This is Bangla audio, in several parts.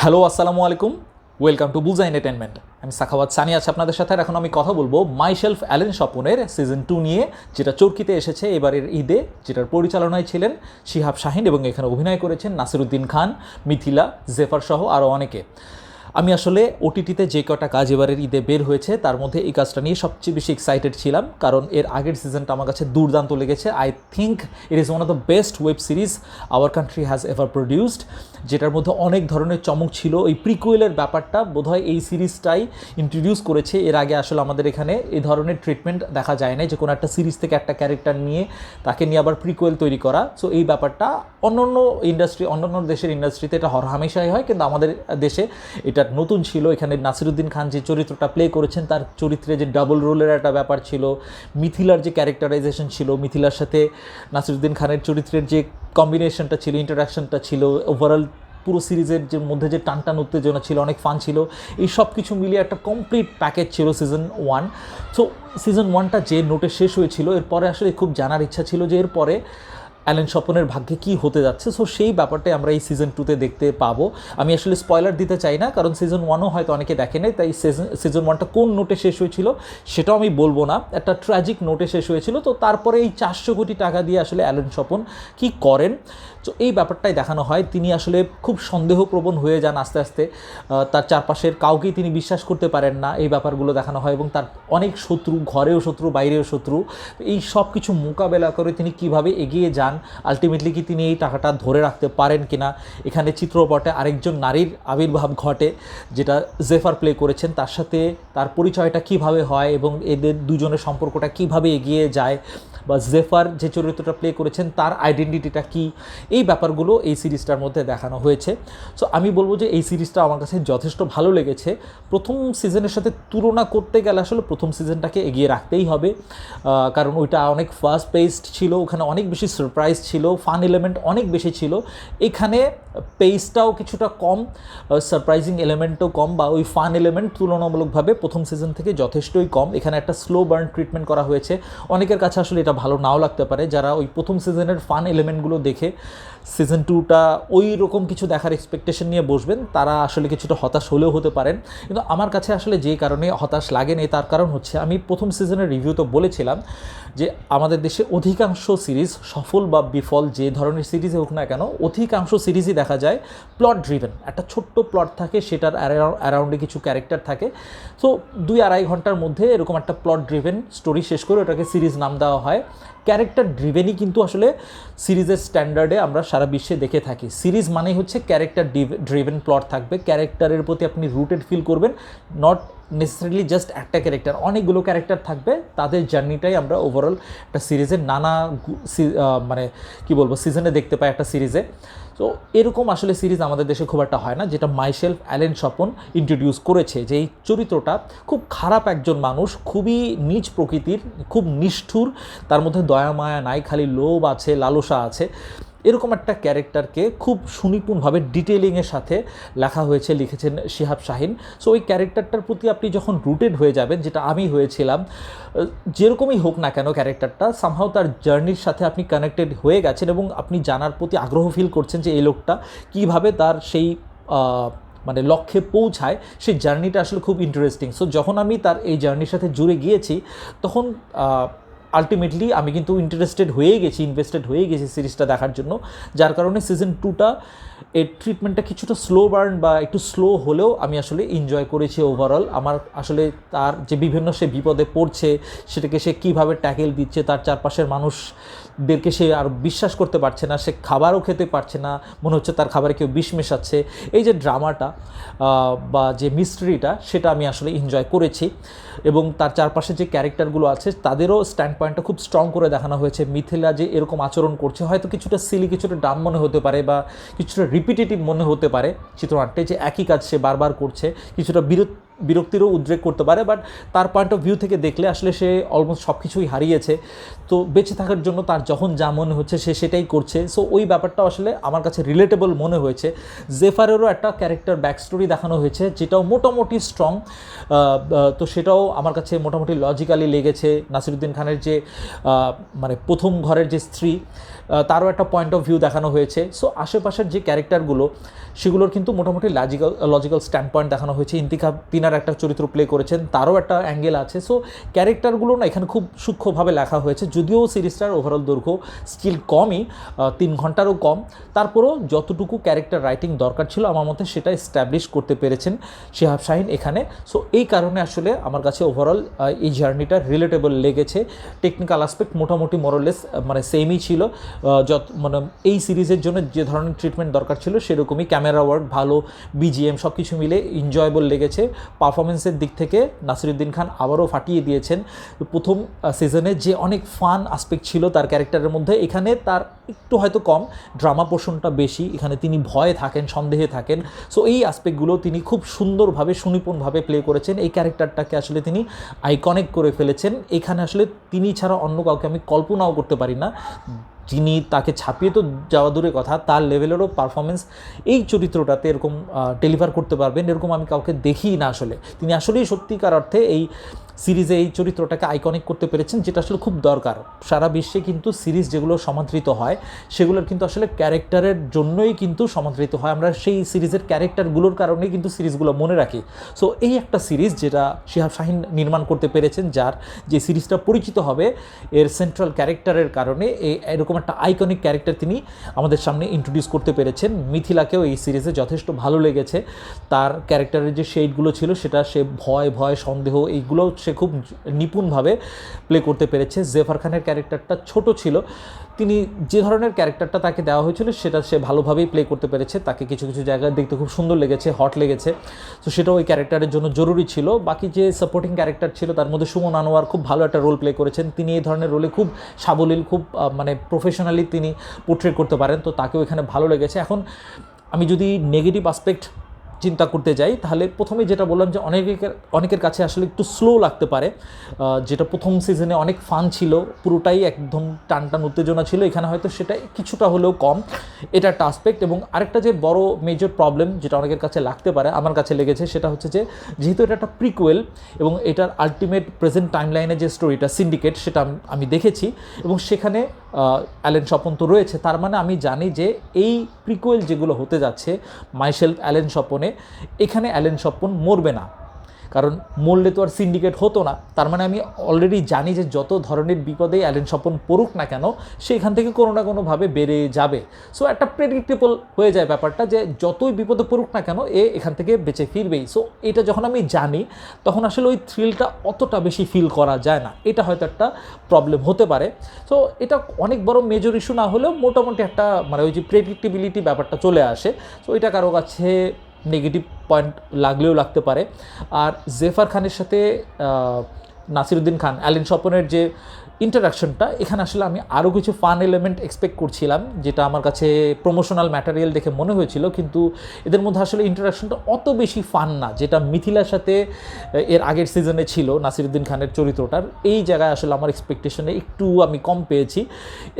হ্যালো, আসসালামু আলাইকুম। ওয়েলকাম টু বুজা এন্টারটেনমেন্ট আমি সাখাওয়াত সানি আছি আপনাদের সাথে। এখন আমি কথা বলব মাই শেলফ অ্যালেন স্বপনের সিজন টু নিয়ে, যেটা চরকিতে এসেছে এবারের ঈদে, যেটার পরিচালনায় ছিলেন শিহাব শাহিন এবং এখানে অভিনয় করেছেন নাসিরুদ্দিন খান, মিথিলা, জেফার সহ আরও অনেকে। আমি আসলে ওটিটিতে যে কটা কাজ এবারের ঈদে বের হয়েছে, তার মধ্যে এই কাজটা নিয়ে সবচেয়ে বেশি এক্সাইটেড ছিলাম। কারণ এর আগের সিজনটা আমার কাছে দুর্দান্ত লেগেছে। I think it is one of the best web series our country has ever produced যেটার মধ্যে অনেক ধরনের চমক ছিল। এই প্রিকুয়েলের ব্যাপারটা বোধহয় এই সিরিজটাই ইন্ট্রোডিউস করেছে। এর আগে আসলে আমাদের এখানে এই ধরনের ট্রিটমেন্ট দেখা যায় না যে কোনো একটা সিরিজ থেকে একটা ক্যারেক্টার নিয়ে তাকে নিয়ে আবার প্রিকুয়েল তৈরি করা। সো এই ব্যাপারটা অন্য অন্য ইন্ডাস্ট্রি অন্য অন্য দেশের ইন্ডাস্ট্রিতে এটা হর হামেশাই হয়, কিন্তু আমাদের দেশে এটা নতুন ছিল। এখানে নাসিরুদ্দিন খান যে চরিত্রটা প্লে করেছেন, তার চরিত্রে যে ডাবল রোলের একটা ব্যাপার ছিল, মিথিলার যে ক্যারেক্টারাইজেশন ছিল, মিথিলার সাথে নাসিরুদ্দিন খানের চরিত্রের যে কম্বিনেশনটা ছিল ইন্টারাকশনটা ছিল ওভারঅল পুরো সিরিজের যে মধ্যে যে টানটান উত্তেজনা ছিল, অনেক ফান ছিল। এই সব কিছু মিলিয়ে একটা কমপ্লিট প্যাকেজ ছিল সিজন ওয়ান সো সিজন ওয়ানটা যে নোটে শেষ হয়েছিল, এরপরে আসলে খুব জানার ইচ্ছা ছিল যে এরপরে অ্যালেন স্বপনের ভাগ্যে কী হতে যাচ্ছে? সো সেই ব্যাপারটাই আমরা এই সিজন টুতে দেখতে পাবো। আমি আসলে স্পয়লার দিতে চাই না, কারণ সিজন ওয়ানও হয়তো অনেকে দেখে নেই তাই সিজন সিজন ওয়ানটা কোন নোটে শেষ হয়েছিল সেটাও আমি বলব না। একটা ট্র্যাজিক নোটে শেষ হয়েছিল, তো তারপরে এই চারশো কোটি টাকা দিয়ে আসলে অ্যালেন স্বপন কী করেন? তো এই ব্যাপারটাই দেখানো হয়। তিনি আসলে খুব সন্দেহপ্রবণ হয়ে যান আস্তে আস্তে। তার চারপাশের কাউকেই তিনি বিশ্বাস করতে পারেন না, এই ব্যাপারগুলো দেখানো হয় এবং তার অনেক শত্রু, ঘরেও শত্রু, বাইরেও শত্রু। এই সব কিছু মোকাবেলা করে তিনি কীভাবে এগিয়ে যান আলটিমেটলি কি তিনি এই টাকাটা ধরে রাখতে পারেন কিনা, এখানে চিত্রপটে আরেকজন নারীর আবির্ভাব ঘটে, যেটা জেফার প্লে করেছেন, তার সাথে তার পরিচয়টা কীভাবে হয় এবং এদের দুজনের সম্পর্কটা কীভাবে এগিয়ে যায়, বা জেফার যে চরিত্রটা প্লে করেছেন, তার আইডেন্টিটিটা কি, এই ব্যাপারগুলো এই সিরিজটার মধ্যে দেখানো হয়েছে। সো আমি বলব যে এই সিরিজটা আমার কাছে যথেষ্ট ভালো লেগেছে। প্রথম সিজনের সাথে তুলনা করতে গেলে আসলে প্রথম সিজনটাকে এগিয়ে রাখতেই হবে কারণ ওইটা অনেক ফাস্ট পেসড ছিল, ওখানে অনেক বেশি সারপ্রাইজ ছিল ফান এলিমেন্ট অনেক বেশি ছিল। এখানে পেসটাও কিছুটা কম সারপ্রাইজিং এলিমেন্টও কম বা ওই ফান এলিমেন্ট তুলনামূলকভাবে প্রথম সিজন থেকে যথেষ্টই কম। এখানে একটা স্লো বার্ন ট্রিটমেন্ট করা হয়েছে। অনেকের কাছে আসলে এটা ভালো নাও লাগতে পারে। যারা ওই প্রথম সিজনের ফান এলিমেন্টগুলো দেখে সিজন টুটা ওই রকম কিছু দেখার এক্সপেকটেশন নিয়ে বসবেন, তারা আসলে কিছুটা হতাশ হলেও হতে পারেন। কিন্তু আমার কাছে আসলে যে কারণে হতাশ লাগেনি তার কারণ হচ্ছে আমি প্রথম সিজনের রিভিউ তো বলেছিলাম যে আমাদের দেশে অধিকাংশ সিরিজ সফল বা বিফল যে ধরনের সিরিজে হোক না কেন, অধিকাংশ সিরিজই দেখা যায় প্লট ড্রিভেন একটা ছোট্ট প্লট থাকে, সেটার অ্যারাউন্ডে কিছু ক্যারেক্টার থাকে। সো দুই আড়াই ঘণ্টার মধ্যে এরকম একটা প্লট ড্রিভেন স্টোরি শেষ করে ওটাকে সিরিজ নাম দেওয়া হয়। ক্যারেক্টার ড্রিভেনই কিন্তু আসলে সিরিজের স্ট্যান্ডার্ডে আমরা সারা বিশ্বে দেখে থাকি। সিরিজ মানেই হচ্ছে ক্যারেক্টার ড্রিভেন প্লট থাকবে। ক্যারেক্টারের প্রতি আপনি রুটেড ফিল করবেন নট নেসেসারিলি জাস্ট একটা ক্যারেক্টার অনেকগুলো ক্যারেক্টার থাকবে, তাদের জার্নিটাই আমরা ওভারঅল একটা সিরিজের নানা মানে কি বলব সিজনে দেখতে পাই একটা সিরিজে। তো এরকম আসলে সিরিজ আমাদের দেশে খুব একটা হয় না, যেটা মাইশেলফ অ্যালেন স্বপন ইন্ট্রোডিউস করেছে যে এই চরিত্রটা খুব খারাপ একজন মানুষ, খুবই নিচ প্রকৃতির, খুব নিষ্ঠুর, তার মধ্যে দয়া মায়া নাই, খালি লোভ আছে, লালসা আছে। এরকম একটা ক্যারেক্টারকে খুব সুনিপুণভাবে ডিটেলিংয়ের সাথে লেখা হয়েছে, লিখেছেন শিহাব শাহিন। সো ওই ক্যারেক্টারটার প্রতি আপনি যখন রুটেড হয়ে যাবেন, যেটা আমি হয়েছিলাম যেরকমই হোক না কেন ক্যারেক্টারটা সামহাও তার জার্নির সাথে আপনি কানেক্টেড হয়ে গেছেন এবং আপনি জানার প্রতি আগ্রহ ফিল করছেন যে এই লোকটা কীভাবে তার সেই মানে লক্ষ্যে পৌঁছায়, সেই জার্নিটা আসলে খুব ইন্টারেস্টিং সো যখন আমি তার এই জার্নির সাথে জুড়ে গিয়েছি, তখন আলটিমেটলি আমি কিন্তু ইন্টারেস্টেড হয়ে গেছি ইনভেস্টেড হয়ে গেছি সিরিজটা দেখার জন্য, যার কারণে সিজন টুটা এর ট্রিটমেন্টটা কিছুটা স্লো বার্ন বা একটু স্লো হলেও আমি আসলে এনজয় করেছি ওভারঅল আমার আসলে তার যে বিভিন্ন সে বিপদে পড়ছে, সেটাকে সে কীভাবে ট্যাকেল দিচ্ছে, তার চারপাশের মানুষদেরকে সে আর বিশ্বাস করতে পারছে না, সে খাবারও খেতে পারছে না, মনে হচ্ছে তার খাবারে কেউ বিষ মেশাচ্ছে। এই যে ড্রামাটা বা যে মিস্ট্রিটা সেটা আমি আসলে এনজয় করেছি এবং তার চারপাশে যে ক্যারেক্টারগুলো আছে, তাদেরও স্ট্যান্ড পয়েন্টটা খুব স্ট্রং করে দেখানো হয়েছে। মিথিলা যে এরকম আচরণ করছে, হয়তো কিছুটা সিলি কিছুটা ডাম মনে হতে পারে বা কিছুটা রিপিটেটিভ মনে হতে পারে। চিত্রনাট্যে যে একই কাজ সে বারবার করছে, কিছুটা বিরত বিরক্তিরও উদ্রেক করতে পারে বাট তার পয়েন্ট অফ ভিউ থেকে দেখলে আসলে সে অলমোস্ট সব কিছুই হারিয়েছে। তো বেঁচে থাকার জন্য তার যখন যা মনে হচ্ছে সে সেটাই করছে। সো ওই ব্যাপারটা আসলে আমার কাছে রিলেটেবল মনে হয়েছে। জেফারেরও একটা ক্যারেক্টার ব্যাক স্টোরি দেখানো হয়েছে, যেটাও মোটামুটি স্ট্রং তো সেটাও আমার কাছে মোটামুটি লজিক্যালি লেগেছে। নাসিরুদ্দিন খানের যে মানে প্রথম ঘরের যে স্ত্রী তারও একটা পয়েন্ট অফ ভিউ দেখানো হয়েছে। সো আশেপাশের যে ক্যারেক্টারগুলো সেগুলোর কিন্তু মোটামুটি লজিক্যাল লজিক্যাল স্ট্যান্ড পয়েন্ট দেখানো হয়েছে। ইন্তিকা তিনার একটা চরিত্র প্লে করেছেন, তারও একটা অ্যাঙ্গেল আছে। সো ক্যারেক্টারগুলো না এখানে খুব সূক্ষ্মভাবে লেখা হয়েছে। যদিও সিরিজটার ওভারঅল দৈর্ঘ্য স্টিল কমই তিন ঘন্টারও কম। তারপরও যতটুকু ক্যারেক্টার রাইটিং দরকার ছিল, আমার মতে সেটা এস্টাবলিশ করতে পেরেছেন শিহাব শাহিন এখানে। সো এই কারণে আসলে আমার কাছে ওভারঅল এই জার্নিটা রিলেটেবল লেগেছে। টেকনিক্যাল আসপেক্ট মোটামুটি মোরলেস মানে সেমই ছিল। যত মানে এই সিরিজের জন্য যে ধরনের ট্রিটমেন্ট দরকার ছিল, সেরকমই ক্যামেরা ওয়ার্ক, ভালো বিজিএম সব কিছু মিলে এনজয়েবল লেগেছে। পারফরমেন্সের দিক থেকে নাসিরুদ্দিন খান আবারও ফাটিয়ে দিয়েছেন। প্রথম সিজনে যে অনেক ফান আসপেক্ট ছিল তার ক্যারেক্টারের মধ্যে, এখানে তার একটু হয়তো কম ড্রামা পোর্শনটা বেশি, এখানে তিনি ভয়ে থাকেন, সন্দেহে থাকেন। সো এই আসপেক্টগুলো তিনি খুব সুন্দরভাবে, সুনিপুণভাবে প্লে করেছেন। এই ক্যারেক্টারটাকে আসলে তিনি আইকনিক করে ফেলেছেন। এখানে আসলে তিনি ছাড়া অন্য কাউকে আমি কল্পনাও করতে পারি না। যিনি তাকে ছাপিয়ে তো যাওয়া দূরে কথা, তার লেভেলেরও পারফরমেন্স এই চরিত্রটাতে এরকম ডেলিভার করতে পারবেন, এরকম আমি কাউকে দেখি না আসলে। তিনি আসলেই সত্যিকার অর্থে এই সিরিজে এই চরিত্রটাকে আইকনিক করতে পেরেছেন, যেটা আসলে খুব দরকার। সারা বিশ্বে কিন্তু সিরিজ যেগুলো সমাদৃত হয়, সেগুলোর কিন্তু আসলে ক্যারেক্টারের জন্যই কিন্তু সমাদৃত হয়। আমরা সেই সিরিজের ক্যারেক্টারগুলোর কারণেই কিন্তু সিরিজগুলো মনে রাখি। সো এই একটা সিরিজ যেটা শিহাব শাহিন নির্মাণ করতে পেরেছেন, যার যে সিরিজটা পরিচিত হবে, এর সেন্ট্রাল ক্যারেক্টারের কারণে এই এরকম একটা আইকনিক ক্যারেক্টার তিনি আমাদের সামনে ইন্ট্রোডিউস করতে পেরেছেন। মিথিলাকেও এই সিরিজে যথেষ্ট ভালো লেগেছে। তার ক্যারেক্টারের যে শেডগুলো ছিল, সেটা সে ভয় ভয়, সন্দেহ এইগুলো সে খুব নিপুণভাবে প্লে করতে পেরেছে। জেফার খানের ক্যারেক্টারটা ছোট ছিল। তিনি যে ধরনের ক্যারেক্টারটা তাকে দেওয়া হয়েছিল, সেটা সে ভালোভাবেই প্লে করতে পেরেছে। তাকে কিছু কিছু জায়গায় দেখতে খুব সুন্দর লেগেছে হট লেগেছে। তো সেটাও ওই ক্যারেক্টারের জন্য জরুরি ছিল। বাকি যে সাপোর্টিং ক্যারেক্টার ছিল, তার মধ্যে সুমন আনোয়ার খুব ভালো একটা রোল প্লে করেছেন। তিনি এই ধরনের রোলে খুব সাবলীল, খুব মানে প্রফেশনালি তিনি পোর্ট্রেট করতে পারেন। তো তাকেও এখানে ভালো লেগেছে। এখন আমি যদি নেগেটিভ আসপেক্ট চিন্তা করতে যাই, তাহলে প্রথমে যেটা বললাম যে অনেকের অনেকের কাছে আসলে একটু স্লো লাগতে পারে। যেটা প্রথম সিজনে অনেক ফান ছিল, পুরোটাই একদম টান টান উত্তেজনা ছিল, এখানে হয়তো সেটা কিছুটা হলেও কম। এটা একটা আসপেক্ট এবং আরেকটা যে বড় মেজর প্রবলেম যেটা অনেকের কাছে লাগতে পারে, আমার কাছে লেগেছে, সেটা হচ্ছে যে যেহেতু এটা একটা প্রিকুয়েল এবং এটার আলটিমেট প্রেজেন্ট টাইম টাইমলাইনে যে স্টোরিটা সিন্ডিকেট সেটা আমি দেখেছি এবং সেখানে অ্যালেন স্বপন তো রয়েছে। তার মানে আমি জানি যে এই প্রিকোয়েল যেগুলো হতে যাচ্ছে, মাইশেল অ্যালেন স্বপনে, এখানে অ্যালেন স্বপন মরবে না। কারণ মরলে তো আর সিন্ডিকেট হতো না। তার মানে আমি অলরেডি জানি যে যত ধরনের বিপদে অ্যালেন স্বপন পড়ুক না কেন সেখান থেকে কোনো না কোনোভাবে বেড়ে যাবে। সো একটা প্রেডিক্টেবল হয়ে যায় ব্যাপারটা যে যতই বিপদে পড়ুক না কেন, এ এখান থেকে বেঁচে ফিরবেই। সো এটা যখন আমি জানি, তখন আসলে ওই থ্রিলটা অতটা বেশি ফিল করা যায় না। এটা হয়তো একটা প্রবলেম হতে পারে। সো এটা অনেক বড় মেজর ইস্যু না হলেও মোটামুটি একটা মানে ওই যে প্রেডিক্টেবিলিটি ব্যাপারটা চলে আসে। সো এটা কারও কাছে নেগেটিভ পয়েন্ট লাগলেও লাগতে পারে। আর জেফার খানের সাথে নাসিরুদ্দিন খান অ্যালেন স্বপনের যে ইন্টারাকশনটা এখানে আসলে আমি আরও কিছু ফান এলিমেন্ট এক্সপেক্ট করছিলাম, যেটা আমার কাছে প্রমোশনাল ম্যাটেরিয়াল দেখে মনে হয়েছিল, কিন্তু এদের মধ্যে আসলে ইন্টারাকশনটা অত বেশি ফান না, যেটা মিথিলার সাথে, এর আগের সিজনে ছিল, নাসিরুদ্দিন খানের চরিত্রটার, এই জায়গায় আসলে আমার এক্সপেকটেশনে একটু আমি কম পেয়েছি।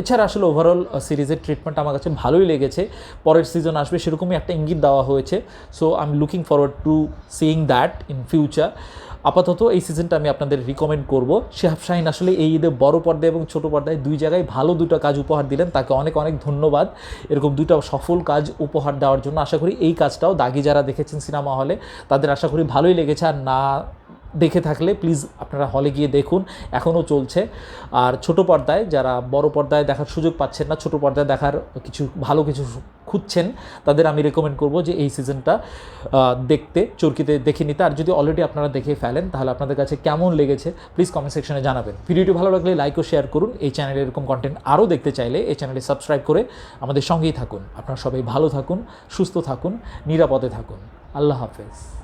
এছাড়া আসলে ওভারঅল সিরিজের ট্রিটমেন্ট আমার কাছে ভালোই লেগেছে, পরের সিজন আসবে সেরকমই একটা ইঙ্গিত দেওয়া হয়েছে so I am looking forward to seeing that in future আপাতত এই সিজনটা আমি আপনাদের রিকমেন্ড করব। শেহাব শাহিন আসলে এই ঈদে বড় পর্দায় এবং ছোট পর্দায় দুই জায়গায় ভালো দুটো কাজ উপহার দিলেন। তাকে অনেক অনেক ধন্যবাদ। এরকম দুটো সফল কাজ উপহার দেওয়ার জন্য আশা করি এই কাজটাও দাগি যারা দেখেছেন সিনেমা হলে। তাদের আশা করি ভালোই লেগেছে। আর না দেখে থাকলে প্লিজ আপনারা হলে গিয়ে দেখুন। এখনও চলছে। আর ছোট পর্দায় যারা বড় পর্দায় দেখার সুযোগ পাচ্ছেন না, ছোট পর্দায় দেখার কিছু, ভালো কিছু খুঁজছেন, তাদের আমি রেকমেন্ড করব যে এই সিজনটা দেখতে, চরকিতে দেখে নিতে। আর যদি অলরেডি আপনারা দেখে ফেলেন, তাহলে আপনাদের কাছে কেমন লেগেছে প্লিজ কমেন্ট সেকশনে জানাবেন। ভিডিওটি ভালো লাগলে লাইক ও শেয়ার করুন। এই চ্যানেলে এরকম কন্টেন্ট আরও দেখতে চাইলে এই চ্যানেলে সাবস্ক্রাইব করে আমাদের সঙ্গেই থাকুন। আপনারা সবাই ভালো থাকুন, সুস্থ থাকুন, নিরাপদে থাকুন। আল্লাহ হাফেজ।